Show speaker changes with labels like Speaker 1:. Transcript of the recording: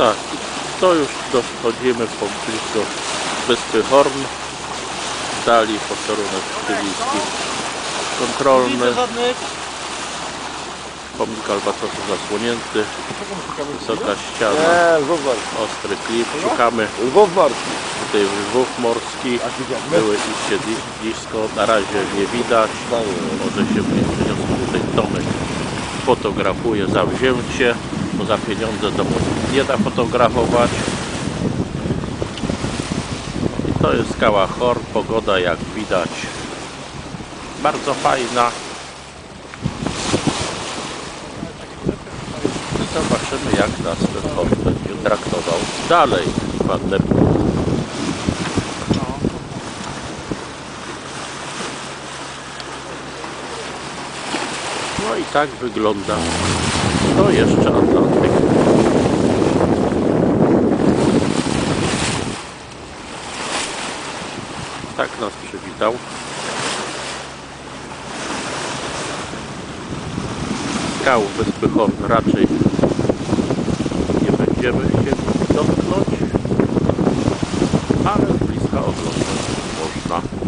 Speaker 1: Tak, to już dochodzimy poblisko Wyspy Horn. Dali posterunek sycylijski kontrolny. Pomnik Albatrosu zasłonięty. Wysoka ściana, ostry klip. Szukamy tutaj lwów morskich. Były ich siedlisko. Na razie nie widać. Może się mnie przyniosą tutaj Tomek fotografuje zawzięcie, bo za pieniądze to nie da fotografować. I to jest skała Horn, pogoda jak widać bardzo fajna. I zobaczymy jak nas ten będzie traktował dalej. Pan No i tak wygląda to jeszcze Atlantyk. Tak nas przywitał. Skał Wyspy Horn raczej nie będziemy się dotknąć, ale z bliska oglądać można.